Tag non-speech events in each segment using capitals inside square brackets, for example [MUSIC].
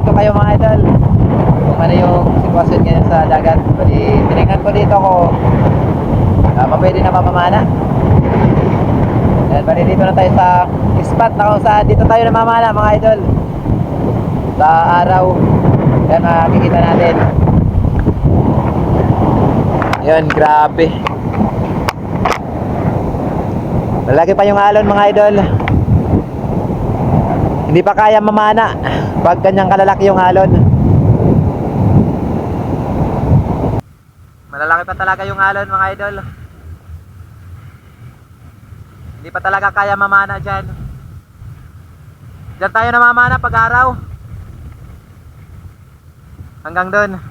update ko kayo mga idol. Kung ano yung sitwasyon ngayon sa dagat. Bali, tinignan ko dito ko uh, pwede na mamamana. Yan, bali dito na tayo sa spot na kung saan dito tayo namamana mga idol. Sa araw. Yan, makikita natin. Yan, grabe. Malaki pa yung alon mga idol. Hindi pa kaya mamana pag ganyang kalalaki yung alon. Malalaki pa talaga yung alon mga idol. Hindi pa talaga kaya mamana dyan. Dyan tayo namamana pag araw. Hanggang doon.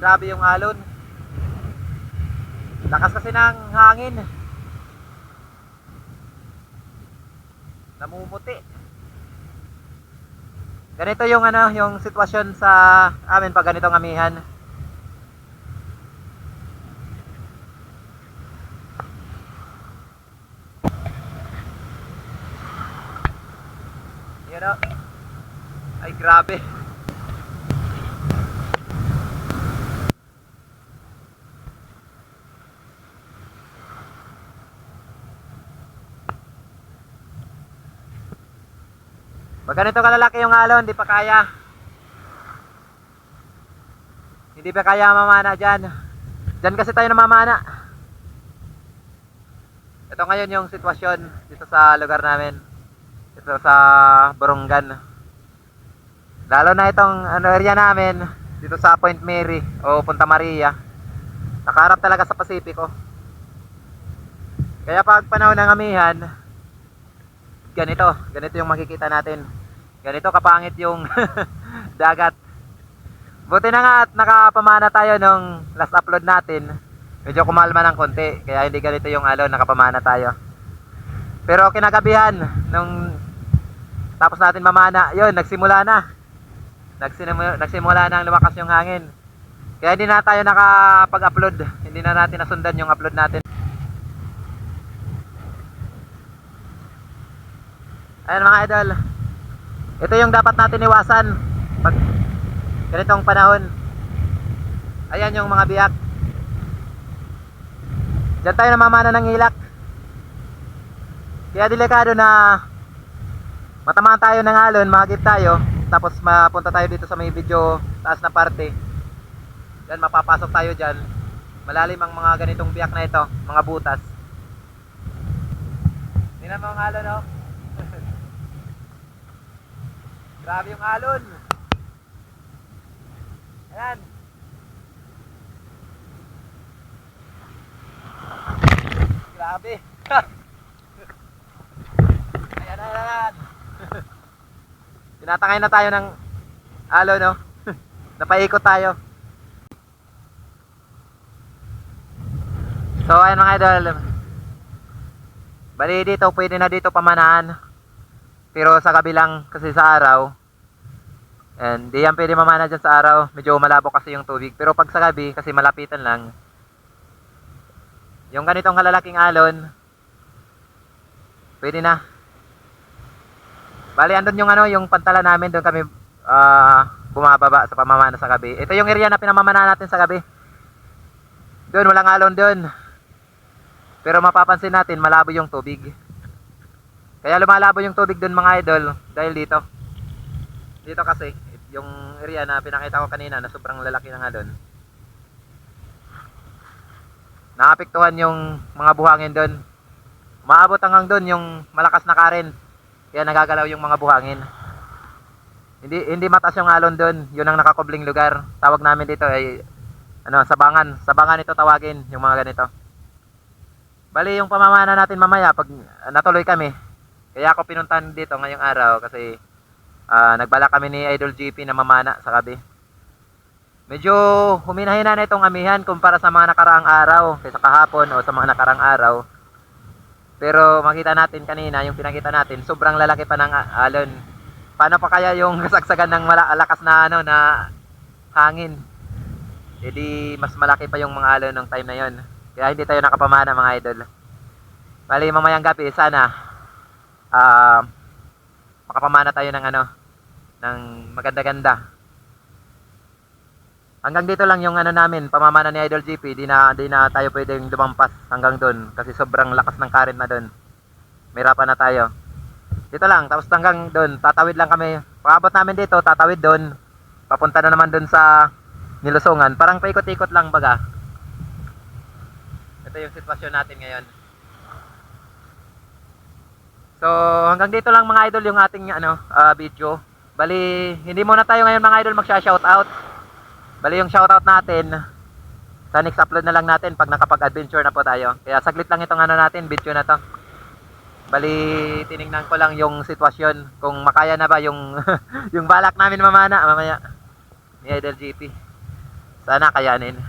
Grabe yung alon. Lakas kasi ng hangin. Namumuti. Ganito yung ano, yung sitwasyon sa amin pag ganitong amihan. Yun o. Ay grabe. Pag ganito kalalaki yung alon, hindi pa kaya. Hindi pa kaya mamana dyan. Dyan kasi tayo namamana. Ito ngayon yung sitwasyon dito sa lugar namin. Dito sa Borongan. Lalo na itong ano area namin dito sa Point Mary o Punta Maria. Nakaharap talaga sa Pasipiko. Kaya pag panahon ng amihan, ganito, ganito yung makikita natin. Ganito kapangit yung [LAUGHS] dagat. Buti na nga at nakapamana tayo nung last upload natin. Medyo kumalma ng konti, kaya hindi ganito yung alon, nakapamana tayo. Pero kinagabihan, nung tapos natin mamana, yun, nagsimula na. Nagsimula, nagsimula na ang lumakas yung hangin. Kaya hindi na tayo nakapag-upload. Hindi na natin nasundan yung upload natin. Ayan mga idol. Ito yung dapat natin iwasan pag ganitong panahon. Ayan yung mga biyak. Diyan tayo namamana ng ilak. Kaya delikado na matamaan tayo ng alon, mahagip tayo, tapos mapunta tayo dito sa may video taas na parte. Diyan mapapasok tayo diyan. Malalim ang mga ganitong biyak na ito, mga butas. Tingnan mo ang alon, oh. [LAUGHS] Grabe yung alon. Ayan. Grabe. [LAUGHS] ayan, ayan, ayan. [LAUGHS] Tinatangay na tayo ng alon, no? [LAUGHS] Napaikot tayo. So, ayan mga idol. Bali dito, pwede na dito pamanahan. Pero sa kabilang kasi sa araw, and di yan pwede mamana dyan sa araw. Medyo malabo kasi yung tubig. Pero pag sa gabi, kasi malapitan lang, yung ganitong kalalaking alon, pwede na. Bali, andun yung ano, yung pantala namin, doon kami ah, bumababa sa pamamana sa gabi. Ito yung area na pinamamana natin sa gabi. Doon, walang alon doon. Pero mapapansin natin, malabo yung tubig. Kaya lumalabo yung tubig doon mga idol dahil dito. Dito kasi yung area na pinakita ko kanina na sobrang lalaki na nga doon. Naapektuhan yung mga buhangin doon. Maabot hanggang doon yung malakas na current. Kaya nagagalaw yung mga buhangin. Hindi hindi mataas yung alon doon. Yun ang nakakubling lugar. Tawag namin dito ay ano, sabangan. Sabangan ito tawagin yung mga ganito. Bali yung pamamana natin mamaya pag ah, natuloy kami, kaya ako pinuntahan dito ngayong araw kasi ah, nagbala kami ni Idol GP na mamana sa gabi. Medyo huminahina na itong amihan kumpara sa mga nakaraang araw, kaysa kahapon o sa mga nakaraang araw. Pero makita natin kanina, yung pinakita natin, sobrang lalaki pa ng ah, alon. Paano pa kaya yung [LAUGHS] kasagsagan ng malakas na ano na hangin? E di mas malaki pa yung mga alon ng time na yon. Kaya hindi tayo nakapamana mga idol. Bali mamayang gabi sana ah makapamana tayo ng ano, ng maganda-ganda. Hanggang dito lang yung ano namin, pamamana ni Idol GP, di na, di na tayo pwedeng lumampas hanggang doon kasi sobrang lakas ng current na doon. Mahirapan na tayo. Dito lang, tapos hanggang doon, tatawid lang kami. Pagabot namin dito, tatawid doon. Papunta na naman doon sa Nilusungan. Parang paikot-ikot lang baga. Ito yung sitwasyon natin ngayon. So, hanggang dito lang mga idol yung ating ano, ah, video. Bali, hindi muna tayo ngayon mga idol magsha-shoutout. Bali yung shoutout natin sa next upload na lang natin pag nakapag-adventure na po tayo. Kaya saglit lang itong ano natin, video na to. Bali, tiningnan ko lang yung sitwasyon kung makaya na ba yung [LAUGHS] yung balak namin mamana mamaya ni Idol GP. Sana kayanin.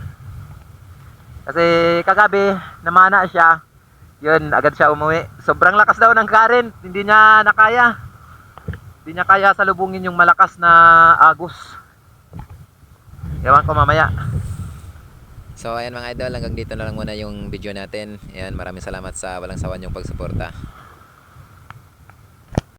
Kasi kagabi, namana siya. Yun, agad siya umuwi. Sobrang lakas daw ng current. Hindi niya nakaya. Hindi niya kaya salubungin yung malakas na agos. Ewan ko mamaya. So ayan mga idol, hanggang dito na lang muna yung video natin. Ayan, maraming salamat sa walang sawan yung pagsuporta.